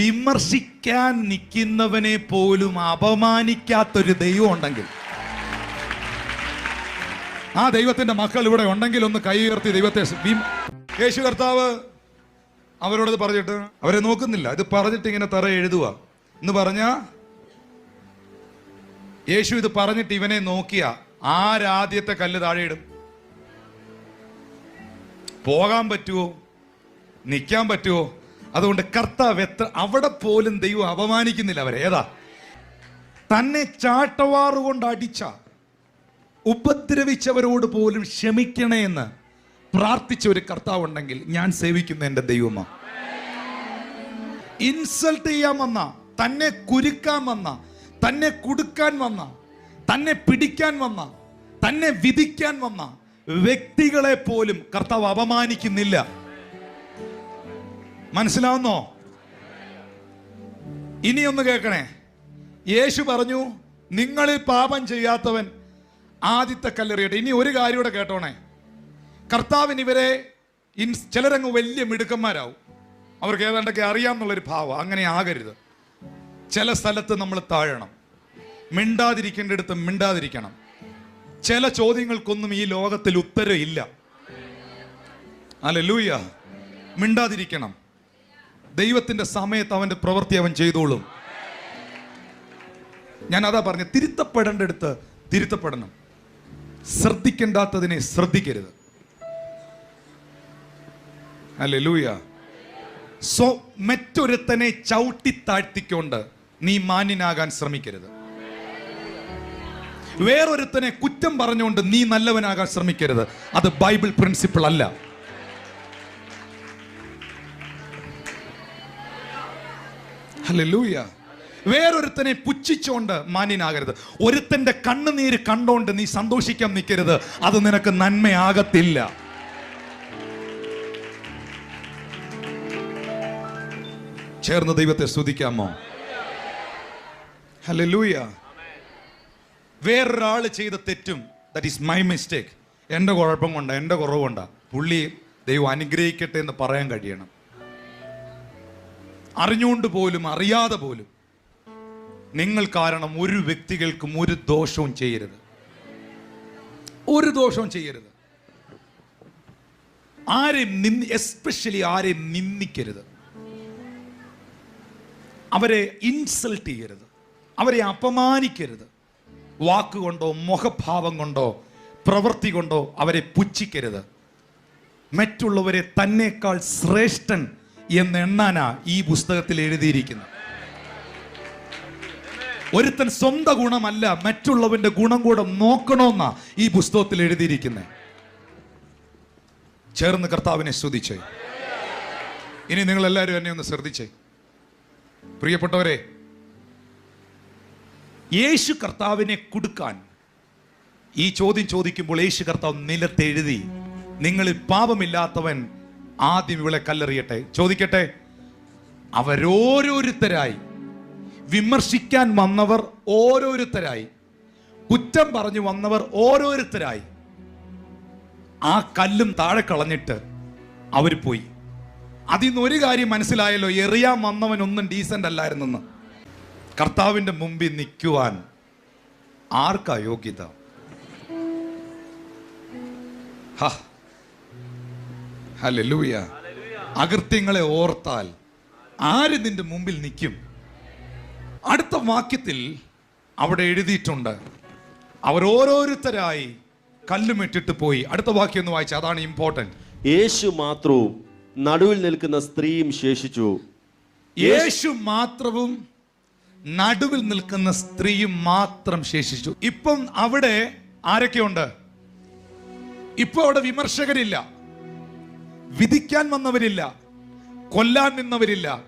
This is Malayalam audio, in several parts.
വിമർശിക്കാൻ നിൽക്കുന്നവനെ പോലും അപമാനിക്കാത്തൊരു ദൈവം ഉണ്ടെങ്കിൽ. ആ ദൈവത്തിന്റെ മക്കൾ ഇവിടെ ഉണ്ടെങ്കിൽ ഒന്ന് കൈ ഉയർത്തി ദൈവത്തെ യേശു കർത്താവ് അവരോടത് പറഞ്ഞിട്ട് അവരെ നോക്കുന്നില്ല. ഇത് പറഞ്ഞിട്ട് ഇങ്ങനെ തറ എഴുതുക എന്ന് പറഞ്ഞ യേശു ഇത് പറഞ്ഞിട്ട് ഇവനെ നോക്കിയ ആരാദ്യത്തെ കല്ല് താഴെ ഇടും? പോകാൻ പറ്റുമോ നിൽക്കാൻ പറ്റുമോ അതുകൊണ്ട് കർത്താവ് എത്ര അവിടെ പോലും ദൈവം അപമാനിക്കുന്നില്ല അവരെ. ഏതാ? തന്നെ ചാട്ടവാറുകൊണ്ട് അടിച്ച ഉപദ്രവിച്ചവരോട് പോലും ക്ഷമിക്കണേ എന്ന് പ്രാർത്ഥിച്ച ഒരു കർത്താവ് ഉണ്ടെങ്കിൽ ഞാൻ സേവിക്കുന്ന എന്റെ ദൈവമാ. ഇൻസൾട്ട് ചെയ്യാൻ വന്ന തന്നെ കുരുക്കാൻ വന്ന തന്നെ കൊടുക്കാൻ വന്ന തന്നെ പിടിക്കാൻ വന്ന തന്നെ വിധിക്കാൻ വന്ന വ്യക്തികളെ പോലും കർത്താവ് അപമാനിക്കുന്നില്ല. മനസ്സിലാവുന്നോ? ഇനിയൊന്ന് കേൾക്കണേ. യേശു പറഞ്ഞു നിങ്ങളിൽ പാപം ചെയ്യാത്തവൻ ആദ്യത്തെ കല്ലെറിയട്ടെ. ഇനി ഒരു കാര്യം കൂടെ കേട്ടോണേ. കർത്താവിന് ഇവരെ ചിലരങ്ങ് വലിയ മിടുക്കന്മാരാവും. അവർക്ക് ഏതാണ്ടൊക്കെ അറിയാമെന്നുള്ളൊരു ഭാവം. അങ്ങനെ ആകരുത്. ചില സ്ഥലത്ത് നമ്മൾ താഴണം. മിണ്ടാതിരിക്കേണ്ടടുത്ത് മിണ്ടാതിരിക്കണം. ചില ചോദ്യങ്ങൾക്കൊന്നും ഈ ലോകത്തിൽ ഉത്തരവില്ല അല്ല ലൂയ മിണ്ടാതിരിക്കണം. ദൈവത്തിന്റെ സമയത്ത് അവന്റെ പ്രവൃത്തി അവൻ ചെയ്തോളും. ഞാൻ അതാ പറഞ്ഞ തിരുത്തപ്പെടേണ്ടടുത്ത് തിരുത്തപ്പെടണം. ശ്രദ്ധിക്കേണ്ടാത്തതിനെ ശ്രദ്ധിക്കരുത്. അല്ലേ ലൂയ സോ മറ്റൊരുത്തനെ ചവിട്ടി താഴ്ത്തിക്കൊണ്ട് നീ മാന്യനാകാൻ ശ്രമിക്കരുത്. വേറൊരുത്തനെ കുറ്റം പറഞ്ഞുകൊണ്ട് നീ നല്ലവനാകാൻ ശ്രമിക്കരുത്. അത് ബൈബിൾ പ്രിൻസിപ്പിൾ അല്ല. ഹല്ലേലൂയ. വേറൊരുത്തനെ പുച്ഛിച്ചുകൊണ്ട് മാന്യനാകരുത്. ഒരുത്തന്റെ കണ്ണുനീര് കണ്ടോണ്ട് നീ സന്തോഷിക്കാൻ നിൽക്കരുത് അത് നിനക്ക് നന്മയാകത്തില്ല. ചേർന്ന് ദൈവത്തെ സ്തുതിക്കാമോ? ഹല്ലേലൂയ. വേറൊരാൾ ചെയ്ത തെറ്റും ദറ്റ് ഈസ് മൈ മിസ്റ്റേക്ക് എന്റെ കുഴപ്പം കൊണ്ടാണ് എന്റെ കുറവ് കൊണ്ട പുള്ളി ദൈവം അനുഗ്രഹിക്കട്ടെ എന്ന് പറയാൻ കഴിയണം. അറിഞ്ഞുകൊണ്ട് പോലും അറിയാതെ പോലും. നിങ്ങൾ കാരണം ഒരു വ്യക്തികൾക്കും ഒരു ദോഷവും ചെയ്യരുത്. ഒരു ദോഷവും ചെയ്യരുത്. ആരെയും നിന്ന് എസ്പെഷ്യലി ആരെയും നിന്ദിക്കരുത്. അവരെ ഇൻസൾട്ട് ചെയ്യരുത്. അവരെ അപമാനിക്കരുത്. വാക്കുകൊണ്ടോ മുഖഭാവം കൊണ്ടോ പ്രവൃത്തി കൊണ്ടോ അവരെ പുച്ഛിക്കരുത്. മറ്റുള്ളവരെ തന്നേക്കാൾ ശ്രേഷ്ഠൻ എന്ന് എണ്ണാനാ ഈ പുസ്തകത്തിൽ എഴുതിയിരിക്കുന്നത്. ഒരുത്തൻ സ്വന്തം ഗുണമല്ല മറ്റുള്ളവന്റെ ഗുണം കൂടെ നോക്കണമെന്നാ ഈ പുസ്തകത്തിൽ എഴുതിയിരിക്കുന്നത്. ചേർന്ന് കർത്താവിനെ സ്തുതിച്ചേ. ഇനി നിങ്ങൾ എല്ലാവരും എന്നെ ഒന്ന് ശ്രദ്ധിച്ചേ. പ്രിയപ്പെട്ടവരെ യേശു കർത്താവിനെ കൊടുക്കാൻ ഈ ചോദ്യം ചോദിക്കുമ്പോൾ യേശു കർത്താവ് നിലത്തെഴുതി നിങ്ങളിൽ പാപമില്ലാത്തവൻ ആദ്യം ഇവളെ കല്ലെറിയട്ടെ? ചോദിക്കട്ടെ? അവരോരോരുത്തരായി. വിമർശിക്കാൻ വന്നവർ ഓരോരുത്തരായി. കുറ്റം പറഞ്ഞു വന്നവർ ഓരോരുത്തരായി. ആ കല്ലും താഴെ കളഞ്ഞിട്ട് അവർ പോയി. അതിൽ നിന്ന് ഒരു കാര്യം മനസ്സിലായല്ലോ എറിയാൻ വന്നവൻ ഒന്നും ഡീസന്റ് അല്ലായിരുന്നെന്ന്. കർത്താവിന്റെ മുമ്പിൽ നിൽക്കുവാൻ ആർക്കാ യോഗ്യത? ഹ. ഹല്ലേലൂയ. അകൃത്യങ്ങളെ ഓർത്താൽ ആര് നിന്റെ മുമ്പിൽ നിൽക്കും? അടുത്ത വാക്യത്തിൽ അവിടെ എഴുതിയിട്ടുണ്ട്. അവരോരോരുത്തരായി കല്ലുമിട്ടിട്ട് പോയി. അടുത്ത വാക്യം ഒന്ന് വായിച്ചു അതാണ് ഇമ്പോർട്ടന്റ് യേശു മാത്രവും നടുവിൽ നിൽക്കുന്ന സ്ത്രീയും ശേഷിച്ചു. യേശു മാത്രവും നടുവിൽ നിൽക്കുന്ന സ്ത്രീയും മാത്രം ശേഷിച്ചു. ഇപ്പം അവിടെ ആരൊക്കെയുണ്ട്? ഇപ്പൊ അവിടെ വിമർശകരില്ല. വിധിക്കാൻ വന്നവരില്ല കൊല്ലാൻ നിന്നവരില്ല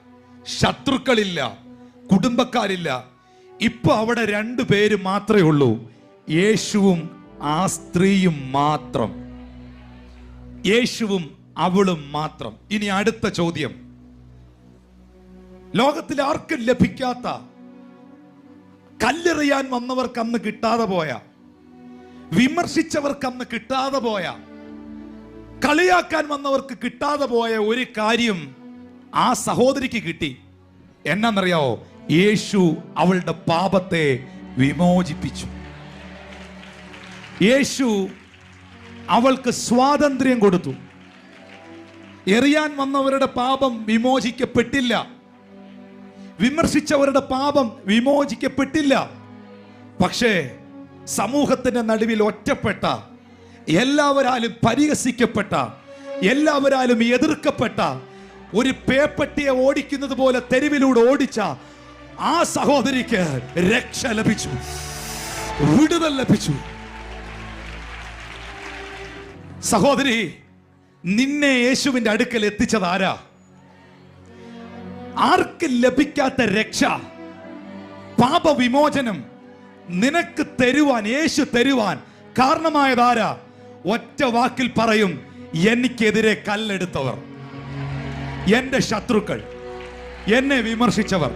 ശത്രുക്കളില്ല കുടുംബക്കാരില്ല. ഇപ്പൊ അവിടെ രണ്ടു പേര് മാത്രമേ ഉള്ളൂ. യേശുവും ആ സ്ത്രീയും മാത്രം. യേശുവും അവളും മാത്രം. ഇനി അടുത്ത ചോദ്യം. ലോകത്തിൽ ആർക്കും ലഭിക്കാത്ത കല്ലെറിയാൻ വന്നവർക്ക് അന്ന് കിട്ടാതെ പോയ വിമർശിച്ചവർക്ക് അന്ന് കിട്ടാതെ പോയ കളിയാക്കാൻ വന്നവർക്ക് കിട്ടാതെ പോയ ഒരു കാര്യം ആ സഹോദരിക്ക് കിട്ടി. എന്നാന്നറിയാവോ? യേശു അവളുടെ പാപത്തെ വിമോചിപ്പിച്ചു. യേശു അവൾക്ക് സ്വാതന്ത്ര്യം കൊടുത്തു. എറിയാൻ വന്നവരുടെ പാപം വിമോചിക്കപ്പെട്ടില്ല. വിമർശിച്ചവരുടെ പാപം വിമോചിക്കപ്പെട്ടില്ല. പക്ഷേ സമൂഹത്തിന്റെ നടുവിൽ ഒറ്റപ്പെട്ട എല്ലാവരാലും പരിഹസിക്കപ്പെട്ട എല്ലാവരാലും എതിർക്കപ്പെട്ട ഒരു പേപ്പട്ടിയെ ഓടിക്കുന്നത് പോലെ തെരുവിലൂടെ ഓടിച്ച ആ സഹോദരിക്ക് രക്ഷ ലഭിച്ചു. വിടുതൽ ലഭിച്ചു. സഹോദരി നിന്നെ യേശുവിന്റെ അടുക്കൽ എത്തിച്ചത് ആരാ? ആർക്ക് ലഭിക്കാത്ത രക്ഷ? പാപവിമോചനം നിനക്ക് തരുവാൻ യേശു തരുവാൻ കാരണമായതാരാ ഒറ്റ വാക്കിൽ പറയും എനിക്കെതിരെ കല്ലെടുത്തവർ. എന്റെ ശത്രുക്കൾ. എന്നെ വിമർശിച്ചവർ.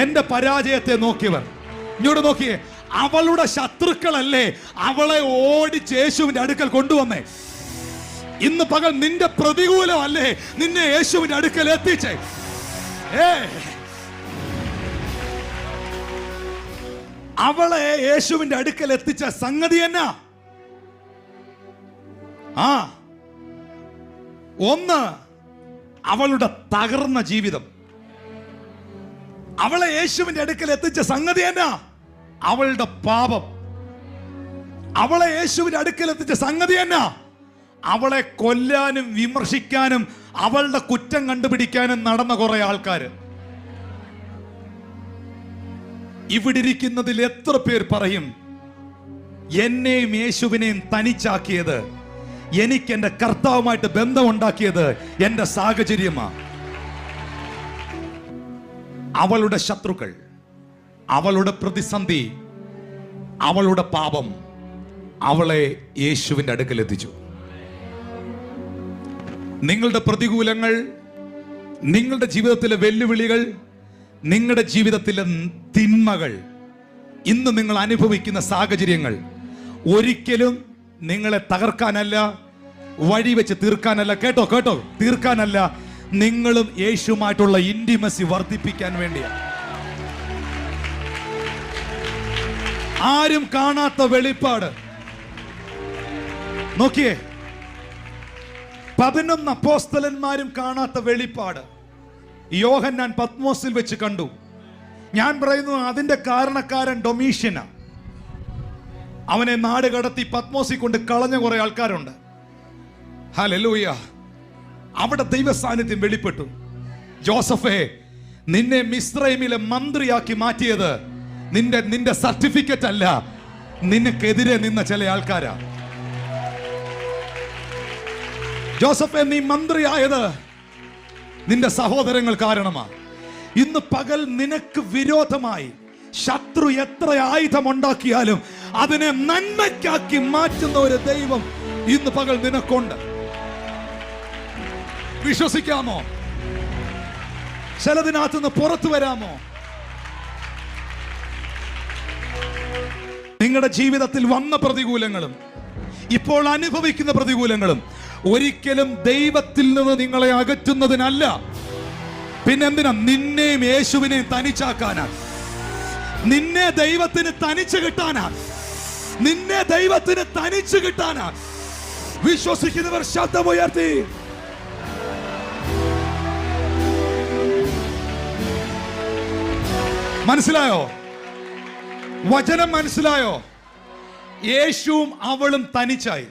എന്റെ പരാജയത്തെ നോക്കിയവർ. ഇങ്ങോട്ട് നോക്കിയേ അവളുടെ ശത്രുക്കളല്ലേ അവളെ ഓടിച്ച് യേശുവിന്റെ അടുക്കൽ കൊണ്ടുവന്നേ. ഇന്ന് പകൽ നിന്റെ പ്രതികൂലമല്ലേ നിന്നെ യേശുവിന്റെ അടുക്കൽ എത്തിച്ചേ. ഏ അവളെ യേശുവിന്റെ അടുക്കൽ എത്തിച്ച സംഗതി എന്നാ? ആ. ഒന്ന് അവളുടെ തകർന്ന ജീവിതം. അവളെ യേശുവിന്റെ അടുക്കൽ എത്തിച്ച സംഗതി എന്നാ? അവളുടെ പാപം. അവളെ യേശുവിന്റെ അടുക്കൽ എത്തിച്ച സംഗതി എന്നാ? അവളെ കൊല്ലാനും വിമർശിക്കാനും അവളുടെ കുറ്റം കണ്ടുപിടിക്കാനും നടന്ന കുറെ ആൾക്കാർ ഇവിടെ ഇരിക്കുന്നതിൽ എത്ര പേർ പറയും എന്നെയും യേശുവിനെയും തനിച്ചാക്കിയത് എനിക്ക് എന്റെ കർത്താവുമായിട്ട് ബന്ധമുണ്ടാക്കിയത് എന്റെ സാഹചര്യമാണ് അവളുടെ ശത്രുക്കൾ അവളുടെ പ്രതിസന്ധി അവളുടെ പാപം അവളെ യേശുവിന്റെ അടുക്കൽ എത്തിച്ചു. നിങ്ങളുടെ പ്രതികൂലങ്ങൾ നിങ്ങളുടെ ജീവിതത്തിലെ വെല്ലുവിളികൾ നിങ്ങളുടെ ജീവിതത്തിലെ തിന്മകൾ ഇന്ന് നിങ്ങൾ അനുഭവിക്കുന്ന സാഹചര്യങ്ങൾ ഒരിക്കലും നിങ്ങളെ തകർക്കാനല്ല വഴി വെച്ച് തീർക്കാനല്ല. കേട്ടോ കേട്ടോ? തീർക്കാനല്ല. നിങ്ങളും യേശുമായിട്ടുള്ള ഇന്റിമസി വർദ്ധിപ്പിക്കാൻ വേണ്ടിയാണ് ആരും കാണാത്ത വെളിപ്പാട്. നോക്കിയേ. പതിനൊന്ന് അപ്പോസ്തലന്മാരും കാണാത്ത വെളിപ്പാട്. യോഹൻ ഞാൻ പത്മോസിൽ വെച്ച് കണ്ടു. ഞാൻ പറയുന്നു അതിന്റെ കാരണക്കാരൻ ഡൊമീഷ്യന. അവനെ നാട് കടത്തി പത്മോസി കൊണ്ട് കളഞ്ഞ കുറെ ആൾക്കാരുണ്ട്. ഹലലൂയ അവിടെ ദൈവസാന്നിധ്യം വെളിപ്പെട്ടു. ജോസഫേ നിന്നെ മിസ്രൈമിലെ മന്ത്രിയാക്കി മാറ്റിയത് നിന്റെ നിന്റെ സർട്ടിഫിക്കറ്റ് അല്ല. നിനക്കെതിരെ നിന്ന ചില ആൾക്കാരാ. ജോസഫെ നീ മന്ത്രിയായത് നിന്റെ സഹോദരങ്ങൾ കാരണമാ. ഇന്ന് പകൽ നിനക്ക് വിരോധമായി ശത്രു എത്ര ആയുധമുണ്ടാക്കിയാലും അതിനെ നന്മയ്ക്കാക്കി മാറ്റുന്ന ഒരു ദൈവം ഇന്ന് പകൽ നിനക്കുണ്ട്. വിശ്വസിക്കാമോ? ചിലതിനകത്തുനിന്ന് പുറത്തു വരാമോ? നിങ്ങളുടെ ജീവിതത്തിൽ വന്ന പ്രതികൂലങ്ങളും ഇപ്പോൾ അനുഭവിക്കുന്ന പ്രതികൂലങ്ങളും ഒരിക്കലും ദൈവത്തിൽ നിന്ന് നിങ്ങളെ അകറ്റുന്നതിനല്ല. പിന്നെന്തിനാ? നിന്നെയും യേശുവിനെയും തനിച്ചാക്കാനാ. നിന്നെ ദൈവത്തിന് തനിച്ച് കിട്ടാനാ. നിന്നെ ദൈവത്തിന് തനിച്ച് കിട്ടാനാ. വിശ്വസിക്കുന്നവർ ശബ്ദമുയർത്തി. മനസ്സിലായോ? വചനം മനസ്സിലായോ? യേശുവും അവളും തനിച്ചായി.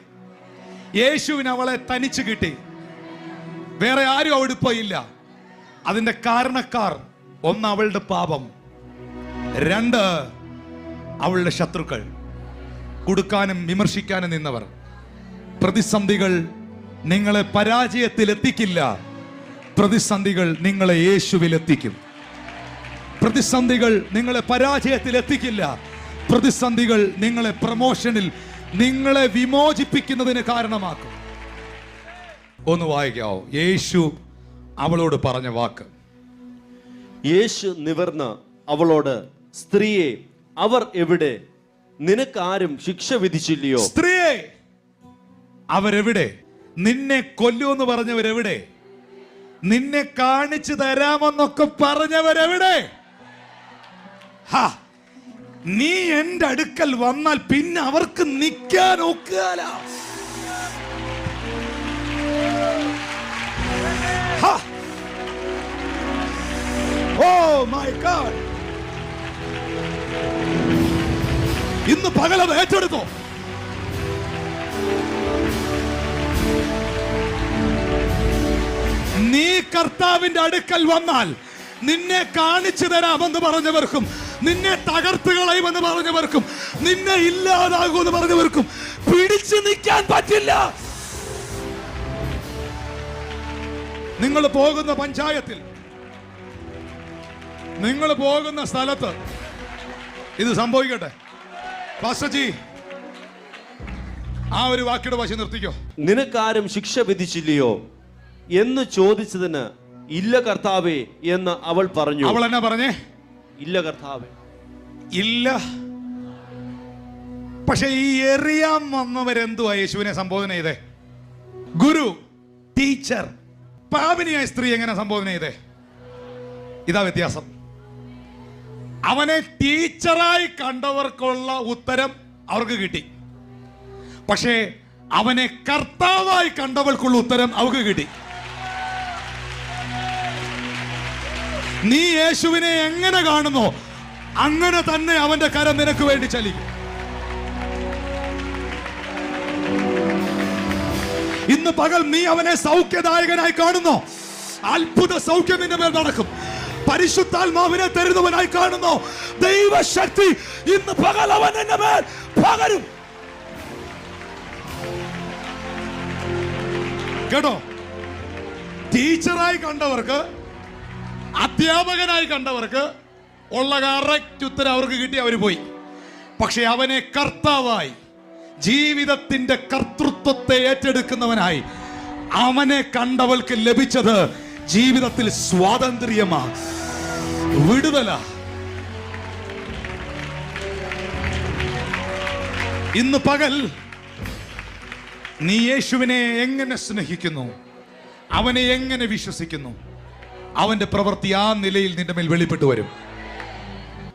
യേശുവിന് അവളെ തനിച്ച് കിട്ടി. വേറെ ആരും അവിടെ പോയില്ല അതിന്റെ കാരണക്കാർ ഒന്ന് അവളുടെ പാപം. രണ്ട് അവളുടെ ശത്രുക്കൾ. കൊടുക്കാനും വിമർശിക്കാനും നിന്നവർ. പ്രതിസന്ധികൾ നിങ്ങളെ പരാജയത്തിൽ എത്തിക്കില്ല പ്രതിസന്ധികൾ നിങ്ങളെ യേശുവിൽ എത്തിക്കും പ്രതിസന്ധികൾ നിങ്ങളെ പരാജയത്തിൽ എത്തിക്കില്ല പ്രതിസന്ധികൾ നിങ്ങളെ പ്രമോഷനിൽ നിങ്ങളെ വിമോചിപ്പിക്കുന്നതിന് കാരണമാക്കും. ഒന്ന് വായിക്കാവോ. യേശു അവളോട് പറഞ്ഞ വാക്ക്. യേശു നിവർന്ന് അവളോട് സ്ത്രീയെ അവർ എവിടെ? നിനക്ക് ആരും ശിക്ഷ വിധിച്ചില്ലയോ? സ്ത്രീയെ അവരെവിടെ? നിന്നെ കൊല്ലുമെന്ന് പറഞ്ഞവരെവിടെ? നിന്നെ കാണിച്ചു തരാമെന്നൊക്കെ പറഞ്ഞവരെവിടെ? നീ എന്റെ അടുക്കൽ വന്നാൽ പിന്നെ അവർക്ക് നിൽക്കാൻ ഒക്കുകയല്ല. ഹാ. ഓ മൈ ഇന്ന് പകലത് ഏറ്റെടുത്തോ. നീ കർത്താവിന്റെ അടുക്കൽ വന്നാൽ നിന്നെ കാണിച്ചു തരാമെന്ന് പറഞ്ഞവർക്കും നിന്നെ തകർത്ത് കളയുമെന്ന് പറഞ്ഞവർക്കും നിന്നെ ഇല്ലാതാകുമെന്ന് പറഞ്ഞവർക്കും പിടിച്ചു നിൽക്കാൻ പറ്റില്ല. നിങ്ങൾ പോകുന്ന പഞ്ചായത്തിൽ നിങ്ങൾ പോകുന്ന സ്ഥലത്ത് ഇത് സംഭവിക്കട്ടെ. പാസ്റ്റർജി ആ ഒരു വാക്കിയുടെ വശം നിർത്തിക്കോ. നിനക്കാരും ശിക്ഷ വിധിച്ചില്ലയോ എന്ന് ചോദിച്ചതിന് ഇല്ല കർത്താവേ എന്ന് അവൾ പറഞ്ഞു. അവൾ എന്നാ പറഞ്ഞേ? ഇല്ല കർത്താവേ. ഇല്ല. പക്ഷെ ഈ എറിയാൻ വന്നവരെന്തുവാ യേശുവിനെ സംബോധന ചെയ്തേ? ഗുരു ടീച്ചർ പാപിനിയായ സ്ത്രീ എങ്ങനെ സംബോധന ചെയ്തേ? ഇതാ വ്യത്യാസം. അവനെ ടീച്ചറായി കണ്ടവർക്കുള്ള ഉത്തരം അവർക്ക് കിട്ടി. പക്ഷേ അവനെ കർത്താവായി കണ്ടവർക്കുള്ള ഉത്തരം അവർക്ക് കിട്ടി. നീ യേശുവിനെ എങ്ങനെ കാണുന്നു? അങ്ങനെ തന്നെ അവന്റെ കരം നിനക്ക് വേണ്ടി ചലിക്കും. ഇന്ന് പകൽ നീ അവനെ സൗഖ്യദായകനായി കാണുന്നു. അത്ഭുത സൗഖ്യം നിന്റെ മേൽ നടക്കും. പരിശുദ്ധാത്മാവിനെ തരുന്നവനായി കാണുന്നു. ദൈവശക്തി ഇന്ന് പകൽ അവൻ എന്റെ മേൽ പകരും. കേട്ടോ? ടീച്ചറായി കണ്ടവർക്ക് അധ്യാപകനായി കണ്ടവർക്ക് ഉള്ള കറക്റ്റ് ഉത്തരം അവർക്ക് കിട്ടി അവർ പോയി. പക്ഷെ അവനെ കർത്താവായി ജീവിതത്തിന്റെ കർത്തൃത്വത്തെ ഏറ്റെടുക്കുന്നവനായി അവനെ കണ്ടവൾക്ക് ലഭിച്ചത് ജീവിതത്തിൽ സ്വാതന്ത്ര്യമാ വിടുതല. ഇന്ന് പകൽ നീ യേശുവിനെ എങ്ങനെ സ്നേഹിക്കുന്നു? അവനെ എങ്ങനെ വിശ്വസിക്കുന്നു? അവന്റെ പ്രവൃത്തി ആ നിലയിൽ നിന്റെ മേൽ വെളിപ്പെട്ടു വരും.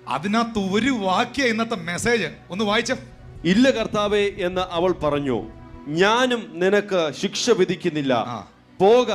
അതിനകത്ത് ഒരു വാക്യ ഇന്നത്തെ മെസ്സേജ് ഒന്ന് വായിച്ച. ഇല്ല കർത്താവേ എന്ന് അവൾ പറഞ്ഞു. ഞാനും നിനക്ക് ശിക്ഷ വിധിക്കുന്നില്ല. പോക.